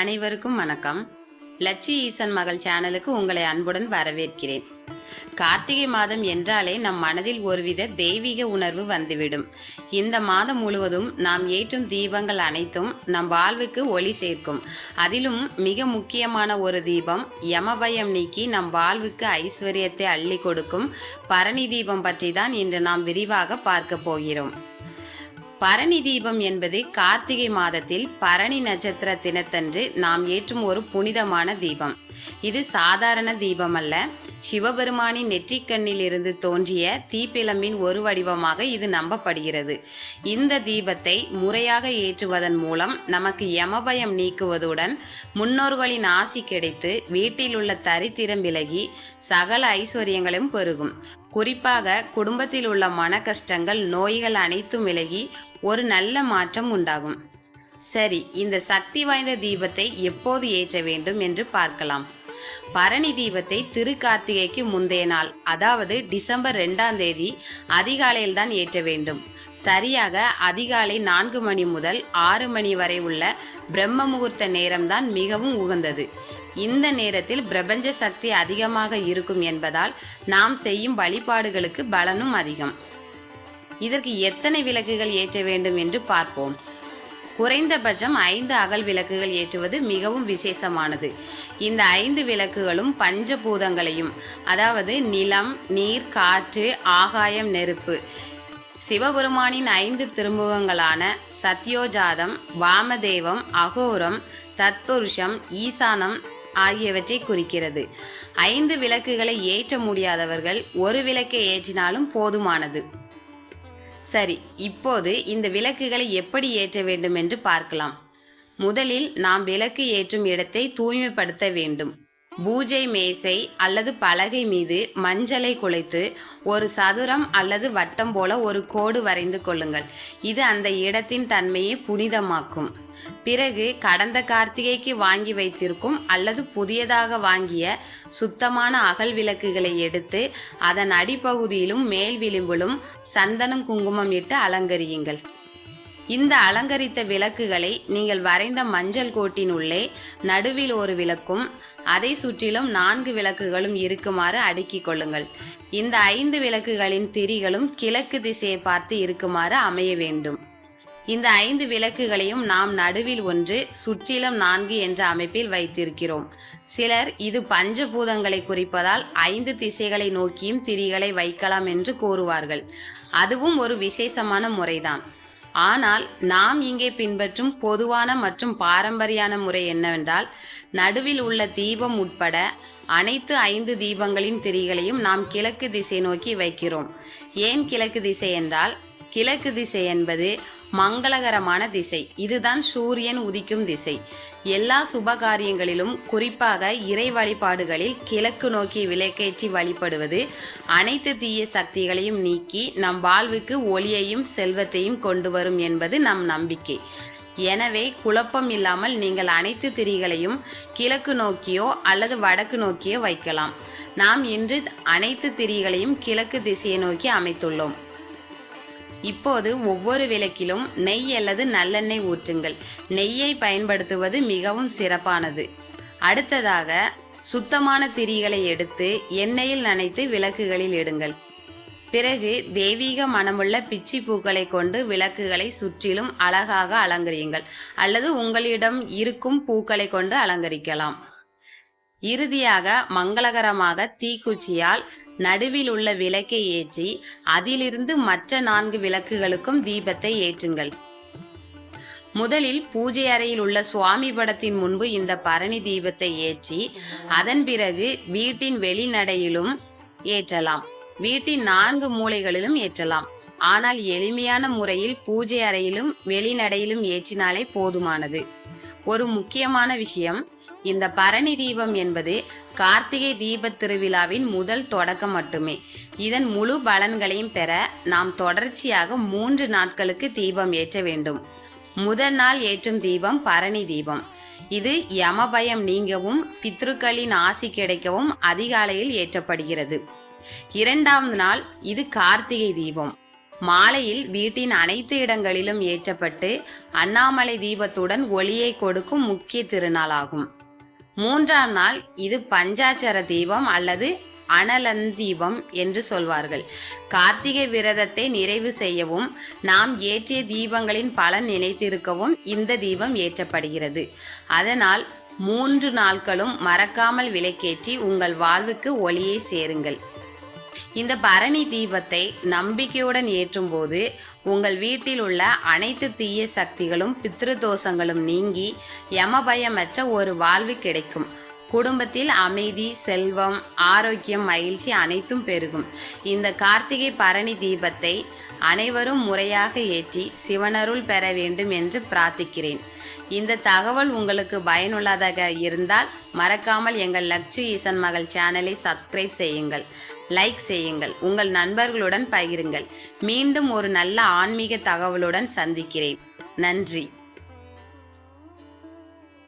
அனைவருக்கும் வணக்கம். லட்சி ஈசன் மகள் சேனலுக்கு உங்களை அன்புடன் வரவேற்கிறேன். கார்த்திகை மாதம் என்றாலே நம் மனதில் ஒருவித தெய்வீக உணர்வு வந்துவிடும். இந்த மாதம் முழுவதும் நாம் ஏற்றும் தீபங்கள் அனைத்தும் நம் வாழ்வுக்கு ஒளி சேர்க்கும். அதிலும் மிக முக்கியமான ஒரு தீபம் யமபயம் நீக்கி நம் வாழ்வுக்கு ஐஸ்வர்யத்தை அள்ளி கொடுக்கும் பரணி தீபம் பற்றி தான் இன்று நாம் விரிவாக பார்க்க போகிறோம். பரணி தீபம் என்பது கார்த்திகை மாதத்தில் பரணி நட்சத்திர தினத்தன்று நாம் ஏற்றும் ஒரு புனிதமான தீபம். இது சாதாரண தீபம் அல்ல சிவபெருமானின் நெற்றிக்கண்ணில் இருந்து தோன்றிய தீப்பிளம்பின் ஒரு வடிவமாக இது நம்பப்படுகிறது. இந்த தீபத்தை முறையாக ஏற்றுவதன் மூலம் நமக்கு யமபயம் நீக்குவதுடன் முன்னோர்களின் ஆசி கிடைத்து வீட்டில் உள்ள தரித்திரம் விலகி சகல ஐஸ்வர்யங்களும் பெருகும். குறிப்பாக குடும்பத்தில் உள்ள மன கஷ்டங்கள் நோய்கள் அனைத்தும் விலகி ஒரு நல்ல மாற்றம் உண்டாகும். சரி இந்த சக்தி வாய்ந்த தீபத்தை எப்போது ஏற்ற வேண்டும் என்று பார்க்கலாம். பரணி தீபத்தை திருக்கார்த்திகைக்கு முந்தைய நாள் அதாவது டிசம்பர் ரெண்டாம் தேதி அதிகாலையில் தான் ஏற்ற வேண்டும். சரியாக அதிகாலை நான்கு மணி முதல் ஆறு மணி வரை உள்ள பிரம்ம முகூர்த்த நேரம்தான் மிகவும் உகந்தது. இந்த நேரத்தில் பிரபஞ்ச சக்தி அதிகமாக இருக்கும் என்பதால் நாம் செய்யும் வழிபாடுகளுக்கு பலனும் அதிகம். இதற்கு எத்தனை விளக்குகள் ஏற்ற வேண்டும் என்று பார்ப்போம். குறைந்தபட்சம் ஐந்து அகல் விளக்குகள் ஏற்றுவது மிகவும் விசேஷமானது. இந்த ஐந்து விளக்குகளும் பஞ்சபூதங்களையும் அதாவது நிலம் நீர் காற்று ஆகாயம் நெருப்பு சிவபெருமானின் ஐந்து திருமுகங்களான சத்யோஜாதம் வாமதேவம் அகோரம் தத்புருஷம் ஈசானம் ஆகியவற்றை குறிக்கிறது. ஐந்து விளக்குகளை ஏற்ற முடியாதவர்கள் ஒரு விளக்கை ஏற்றினாலும் போதுமானது. சரி இப்போது இந்த விளக்குகளை எப்படி ஏற்ற வேண்டும் என்று பார்க்கலாம். முதலில் நாம் விளக்கு ஏற்றும் இடத்தை தூய்மைப்படுத்த வேண்டும். பூஜை மேசை அல்லது பலகை மீது மஞ்சளை குலைத்து ஒரு சதுரம் அல்லது வட்டம் போல ஒரு கோடு வரைந்து கொள்ளுங்கள். இது அந்த இடத்தின் தன்மையை புனிதமாக்கும். பிறகு கடந்த கார்த்திகைக்கு வாங்கி வைத்திருக்கும் அல்லது புதியதாக வாங்கிய சுத்தமான அகல் விளக்குகளை எடுத்து அதன் அடிப்பகுதியிலும் மேல் விளிம்பிலும் சந்தனம் குங்குமம் இட்டு அலங்கரியுங்கள். இந்த அலங்கரித்த விளக்குகளை நீங்கள் வரைந்த மஞ்சள் கோட்டின் உள்ளே நடுவில் ஒரு விளக்கும் அதை சுற்றிலும் நான்கு விளக்குகளும் இருக்குமாறு அடுக்கிக் கொள்ளுங்கள். இந்த ஐந்து விளக்குகளின் திரிகளும் கிழக்கு திசையை பார்த்து இருக்குமாறு அமைய வேண்டும். இந்த ஐந்து விளக்குகளையும் நாம் நடுவில் ஒன்று சுற்றிலும் நான்கு என்ற அமைப்பில் வைத்திருக்கிறோம். சிலர் இது பஞ்சபூதங்களை குறிப்பதால் ஐந்து திசைகளை நோக்கியும் திரிகளை வைக்கலாம் என்று கூறுவார்கள். அதுவும் ஒரு விசேஷமான முறைதான். ஆனால் நாம் இங்கே பின்பற்றும் பொதுவான மற்றும் பாரம்பரியான முறை என்னவென்றால் நடுவில் உள்ள தீபம் உட்பட அனைத்து ஐந்து தீபங்களின் திரிகளையும் நாம் கிழக்கு திசை நோக்கி வைக்கிறோம். ஏன் கிழக்கு திசை என்றால் கிழக்கு திசை என்பது மங்களகரமான திசை. இதுதான் சூரியன் உதிக்கும் திசை. எல்லா சுபகாரியங்களிலும் குறிப்பாக இறை வழிபாடுகளில் கிழக்கு நோக்கி விளக்கேற்றி வழிபடுவது அனைத்து தீய சக்திகளையும் நீக்கி நம் வாழ்வுக்கு ஒளியையும் செல்வத்தையும் கொண்டு வரும் என்பது நம் நம்பிக்கை. எனவே குழப்பம் இல்லாமல் நீங்கள் அனைத்து திரிகளையும் கிழக்கு நோக்கியோ அல்லது வடக்கு நோக்கியோ வைக்கலாம். நாம் இன்று அனைத்து திரிகளையும் கிழக்கு திசையை நோக்கி அமைத்துள்ளோம். இப்போது ஒவ்வொரு விளக்கிலும் நெய் அல்லது நல்லெண்ணெய் ஊற்றுங்கள். நெய்யை பயன்படுத்துவது மிகவும் சிறப்பானது. அடுத்ததாக சுத்தமான திரிகளை எடுத்து எண்ணெயில் நனைத்து விளக்குகளில் இடுங்கள். பிறகு தெய்வீக மனமுள்ள பிச்சி பூக்களை கொண்டு விளக்குகளை சுற்றிலும் அழகாக அலங்கரியுங்கள். அல்லது உங்களிடம் இருக்கும் பூக்களை கொண்டு அலங்கரிக்கலாம். இறுதியாக மங்களகரமாக தீக்குச்சியால் நடுவில் உள்ள விளக்கை ஏற்றி அதிலிருந்து மற்ற நான்கு விளக்குகளுக்கும் தீபத்தை ஏற்றுங்கள். முதலில் பூஜை அறையில் உள்ள சுவாமி படத்தின் முன்பு இந்த பரணி தீபத்தை ஏற்றி அதன் பிறகு வீட்டின் வெளிநடையிலும் ஏற்றலாம். வீட்டின் நான்கு மூலைகளிலும் ஏற்றலாம். ஆனால் எளிமையான முறையில் பூஜை அறையிலும் வெளிநடையிலும் ஏற்றினாலே போதுமானது. ஒரு முக்கியமான விஷயம். இந்த பரணி தீபம் என்பது கார்த்திகை தீப திருவிழாவின் முதல் தொடக்கம் மட்டுமே. இதன் முழு பலன்களையும் பெற நாம் தொடர்ச்சியாக மூன்று நாட்களுக்கு தீபம் ஏற்ற வேண்டும். முதல் நாள் ஏற்றும் தீபம் பரணி தீபம். இது யமபயம் நீங்கவும் பித்ருக்களின் ஆசி கிடைக்கவும் அதிகாலையில் ஏற்றப்படுகிறது. இரண்டாம் நாள் இது கார்த்திகை தீபம். மாலையில் வீட்டின் அனைத்து இடங்களிலும் ஏற்றப்பட்டு அண்ணாமலை தீபத்துடன் ஒளியை கொடுக்கும் முக்கிய திருநாளாகும். மூன்றாம் நாள் இது பஞ்சாச்சர தீபம் அல்லது அனலந்தீபம் என்று சொல்வார்கள். கார்த்திகை விரதத்தை நிறைவு செய்யவும் நாம் ஏற்றிய தீபங்களின் பலன் நினைத்திருக்கவும் இந்த தீபம் ஏற்றப்படுகிறது. அதனால் மூன்று நாட்களும் மறக்காமல் விளக்கேற்றி உங்கள் வாழ்வுக்கு ஒளியை சேருங்கள். இந்த பரணி தீபத்தை நம்பிக்கையுடன் ஏற்றும்போது உங்கள் வீட்டில் உள்ள அனைத்து தீய சக்திகளும் பித்ருதோஷங்களும் நீங்கி யமபயமற்ற ஒரு வாழ்வு கிடைக்கும். குடும்பத்தில் அமைதி செல்வம் ஆரோக்கியம் மகிழ்ச்சி அனைத்தும் பெருகும். இந்த கார்த்திகை பரணி தீபத்தை அனைவரும் முறையாக ஏற்றி சிவனருள் பெற வேண்டும் என்று பிரார்த்திக்கிறேன். இந்த தகவல் உங்களுக்கு பயனுள்ளதாக இருந்தால் மறக்காமல் எங்கள் லக்ஷு ஈசன் மகள் சேனலை சப்ஸ்கிரைப் செய்யுங்கள். லைக் செய்யுங்கள். உங்கள் நண்பர்களுடன் பகிருங்கள். மீண்டும் ஒரு நல்ல ஆன்மீக தகவலுடன் சந்திக்கிறேன். நன்றி.